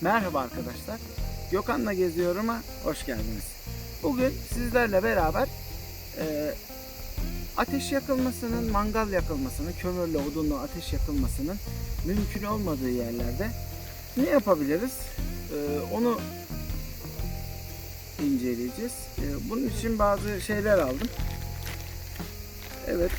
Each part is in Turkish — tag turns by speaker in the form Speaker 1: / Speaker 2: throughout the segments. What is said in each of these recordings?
Speaker 1: Merhaba arkadaşlar. Gökhan'la geziyorum'a hoş geldiniz. Bugün sizlerle beraber e, ateş yakılmasının, mangal yakılmasının, kömürle, odunla ateş yakılmasının mümkün olmadığı yerlerde ne yapabiliriz? E, onu inceleyeceğiz. E, bunun için bazı şeyler aldım. Evet.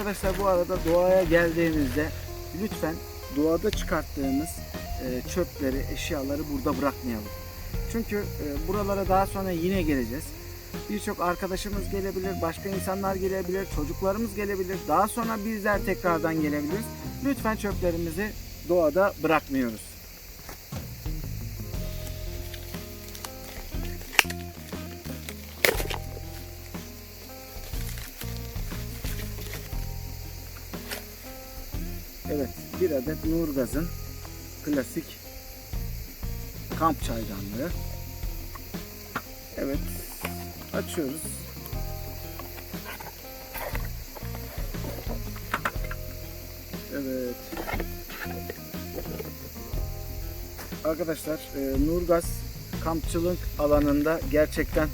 Speaker 1: Arkadaşlar bu arada doğaya geldiğimizde lütfen doğada çıkarttığımız e, çöpleri, eşyaları burada bırakmayalım. Çünkü e, buralara daha sonra yine geleceğiz. Birçok arkadaşımız gelebilir, başka insanlar gelebilir, çocuklarımız gelebilir. Daha sonra bizler tekrardan gelebiliriz. Lütfen çöplerimizi doğada bırakmıyoruz. Evet, bir adet Nurgaz'ın klasik kamp çaydanlığı. Evet, açıyoruz. Evet. Arkadaşlar, e, Nurgaz kampçılık alanında gerçekten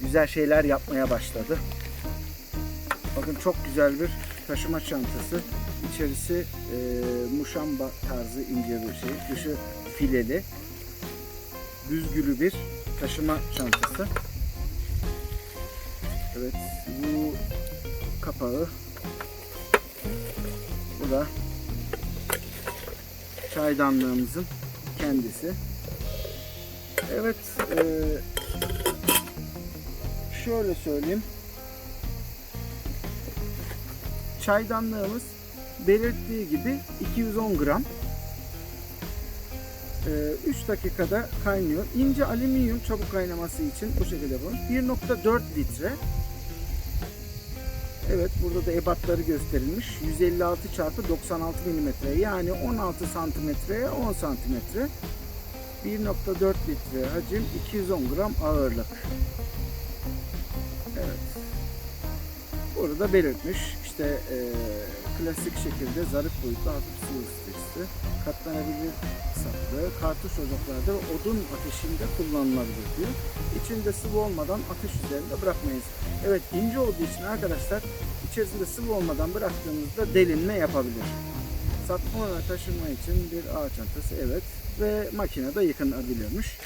Speaker 1: güzel şeyler yapmaya başladı. Bakın çok güzel bir taşıma çantası. İçerisi e, muşamba tarzı ince bir şey. Dışı fileli. Büzgülü bir taşıma çantası. Evet bu kapağı. Bu da çaydanlığımızın kendisi. Evet e, şöyle söyleyeyim. Çaydanlığımız belirttiği gibi 210 gram. 3 dakikada kaynıyor. İnce alüminyum çabuk kaynaması için bu şekilde bu. 1.4 litre. Evet burada da ebatları gösterilmiş. 156 çarpı 96 milimetre yani 16 santimetreye 10 santimetre. 1.4 litre hacim 210 gram ağırlık. Evet. Burada belirtmiş işte e, klasik şekilde zarif boyutlu hafif sıvı stresi, katlanabilir saplı, kartuş ocaklarda ve odun ateşinde kullanılabilir diyor. İçinde sıvı olmadan ateş üzerinde bırakmayız. Evet ince olduğu için arkadaşlar içerisinde sıvı olmadan bıraktığımızda delinme yapabilir. Satma ve taşıma için bir ağaç çantası evet ve makinede yıkanabiliyormuş.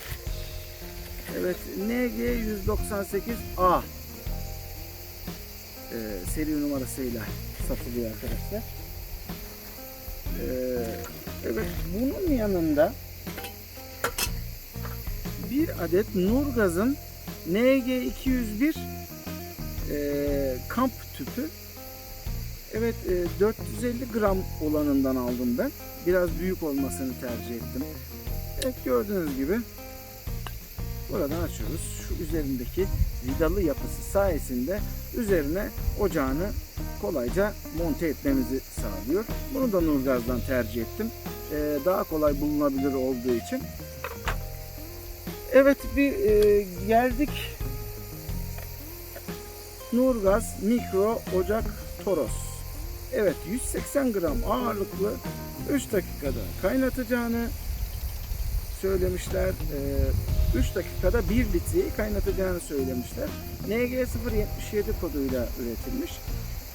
Speaker 1: Evet NG 198A e, seri numarasıyla satılıyor arkadaşlar. E, evet bunun yanında bir adet Nurgaz'ın NG201 e, kamp tüpü. Evet e, 450 gram olanından aldım ben. Biraz büyük olmasını tercih ettim. Evet gördüğünüz gibi buradan açıyoruz. Şu üzerindeki vidalı yapısı sayesinde üzerine ocağını kolayca monte etmemizi sağlıyor. Bunu da Nurgaz'dan tercih ettim. Ee, daha kolay bulunabilir olduğu için. Evet bir e, geldik. Nurgaz Mikro Ocak Toros. Evet 180 gram ağırlıklı 3 dakikada kaynatacağını söylemişler. Ee, 3 dakikada 1 litreyi kaynatacağını söylemişler. NG077 koduyla üretilmiş.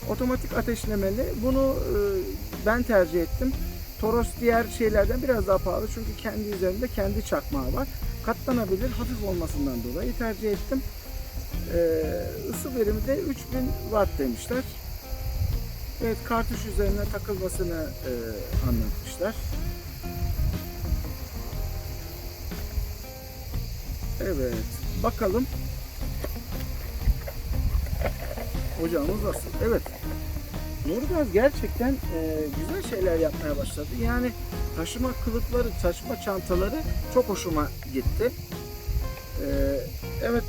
Speaker 1: Otomatik ateşlemeli. Bunu e, ben tercih ettim. Toros diğer şeylerden biraz daha pahalı çünkü kendi üzerinde kendi çakmağı var. Katlanabilir, hafif olmasından dolayı tercih ettim. Ee, ısı verimi de 3000 watt demişler. Evet, kartuş üzerine takılmasını e, anlatmışlar. Evet, bakalım. Ocağımız nasıl? Evet. Nurgaz gerçekten e, güzel şeyler yapmaya başladı. Yani taşıma kılıfları, taşıma çantaları çok hoşuma gitti. E, evet.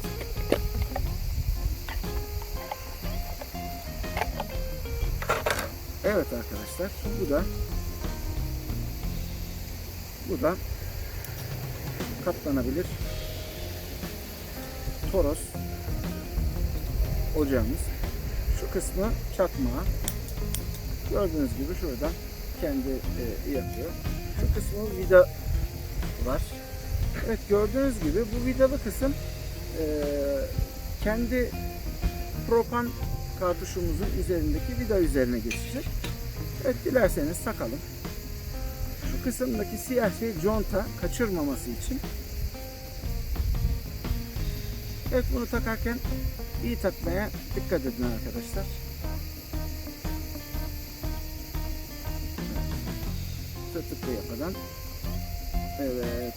Speaker 1: Evet arkadaşlar, bu da bu da katlanabilir Toros ocağımız. Şu kısmı çakmağı. Gördüğünüz gibi şuradan kendi e, yapıyor. Şu kısmı vida var. Evet gördüğünüz gibi bu vidalı kısım e, kendi propan kartuşumuzun üzerindeki vida üzerine geçecek. Evet dilerseniz takalım. Şu kısımdaki siyah şey conta kaçırmaması için. Evet bunu takarken iyi takmaya dikkat edin arkadaşlar. Tırtıklı yapmadan. Evet.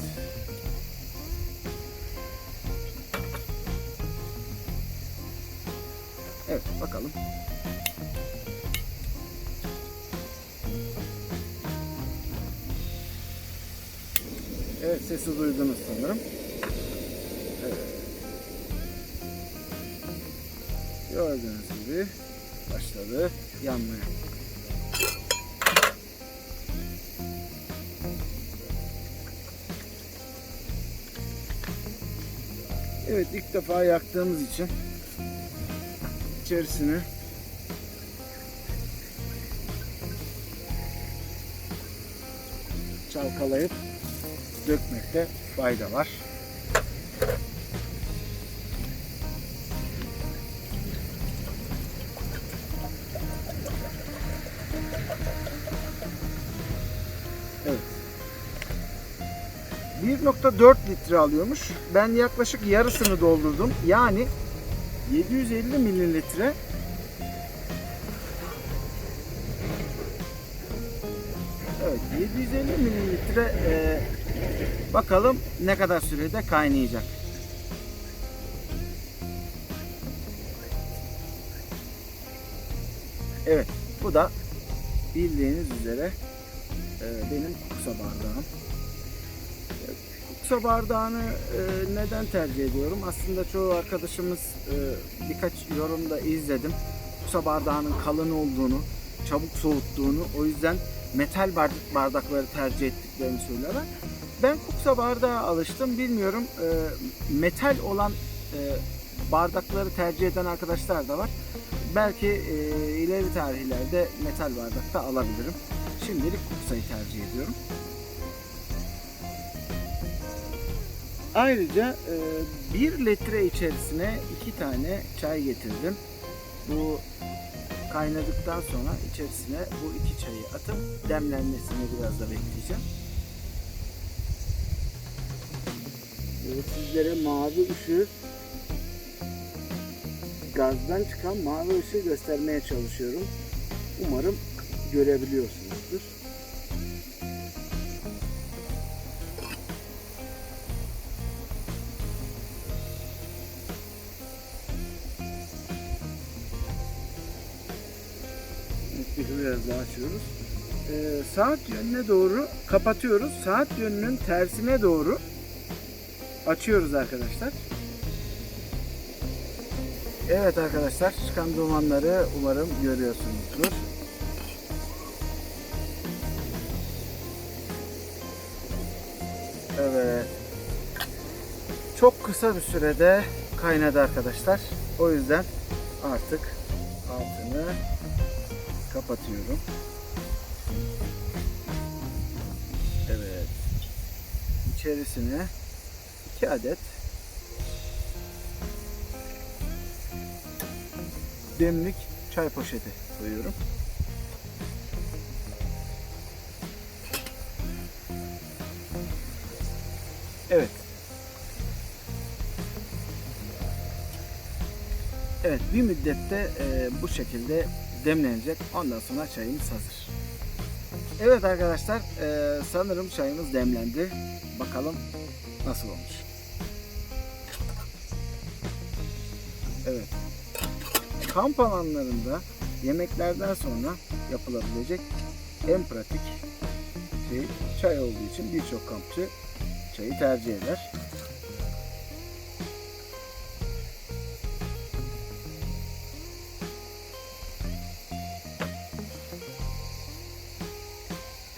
Speaker 1: Evet bakalım. Evet sesi duydunuz sanırım. Gördüğünüz gibi başladı yanmaya. Evet ilk defa yaktığımız için içerisine çalkalayıp dökmekte fayda var. 1.4 litre alıyormuş. Ben yaklaşık yarısını doldurdum. Yani 750 mililitre Evet 750 mililitre e, bakalım ne kadar sürede kaynayacak. Evet bu da bildiğiniz üzere e, benim kuksa bardağım. E, Kuksa bardağını e, neden tercih ediyorum? Aslında çoğu arkadaşımız e, birkaç yorumda izledim. Kuksa bardağının kalın olduğunu, çabuk soğuttuğunu, o yüzden metal bardak- bardakları tercih ettiklerini söylüyorlar. Ben kuksa bardağa alıştım. Bilmiyorum e, metal olan e, bardakları tercih eden arkadaşlar da var. Belki e, ileri tarihlerde metal bardakta alabilirim. Şimdilik kuksayı tercih ediyorum. Ayrıca e, 1 litre içerisine 2 tane çay getirdim. Bu kaynadıktan sonra içerisine bu iki çayı atıp demlenmesini biraz da bekleyeceğim. Evet, sizlere mavi ışığı gazdan çıkan mavi ışığı göstermeye çalışıyorum. Umarım görebiliyorsunuzdur. Daha açıyoruz. Ee, saat yönüne doğru kapatıyoruz. Saat yönünün tersine doğru açıyoruz arkadaşlar. Evet arkadaşlar çıkan dumanları umarım görüyorsunuzdur. Evet. Çok kısa bir sürede kaynadı arkadaşlar. O yüzden artık altını kapatıyorum. Evet. İçerisine 2 adet demlik çay poşeti koyuyorum. Evet. Evet bir müddette e, bu şekilde demlenecek. Ondan sonra çayımız hazır. Evet arkadaşlar e, sanırım çayımız demlendi. Bakalım nasıl olmuş. Evet. Kamp alanlarında yemeklerden sonra yapılabilecek en pratik şey çay olduğu için birçok kampçı çayı tercih eder.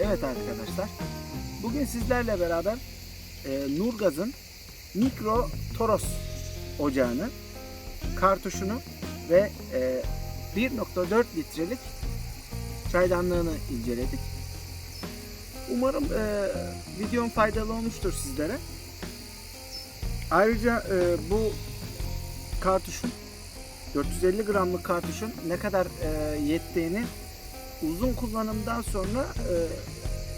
Speaker 1: Evet arkadaşlar. Bugün sizlerle beraber e, Nurgaz'ın Mikro Toros ocağını, kartuşunu ve e, 1.4 litrelik çaydanlığını inceledik. Umarım e, videom faydalı olmuştur sizlere. Ayrıca e, bu kartuşun 450 gramlık kartuşun ne kadar e, yettiğini uzun kullanımdan sonra e,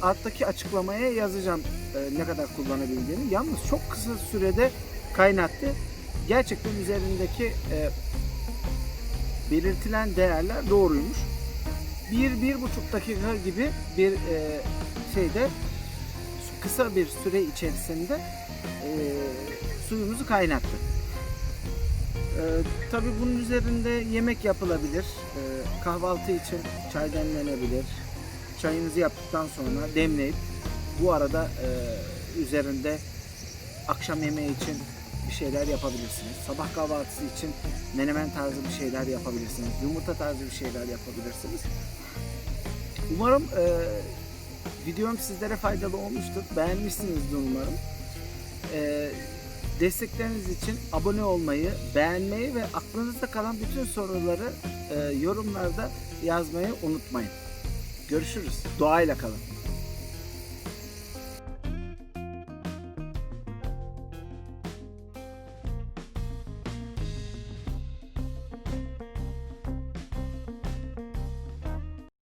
Speaker 1: alttaki açıklamaya yazacağım e, ne kadar kullanabildiğini. Yalnız çok kısa sürede kaynattı. Gerçekten üzerindeki e, belirtilen değerler doğruymuş. 1-1,5 dakika gibi bir e, şeyde kısa bir süre içerisinde e, suyumuzu kaynattı. E, tabii bunun üzerinde yemek yapılabilir. E, kahvaltı için çay demlenebilir. Çayınızı yaptıktan sonra demleyip bu arada e, üzerinde akşam yemeği için bir şeyler yapabilirsiniz. Sabah kahvaltısı için menemen tarzı bir şeyler yapabilirsiniz. Yumurta tarzı bir şeyler yapabilirsiniz. Umarım e, videom sizlere faydalı olmuştur. Beğenmişsinizdir umarım. E, destekleriniz için abone olmayı, beğenmeyi ve aklınızda kalan bütün soruları e, yorumlarda yazmayı unutmayın. Görüşürüz. Doğayla kalın.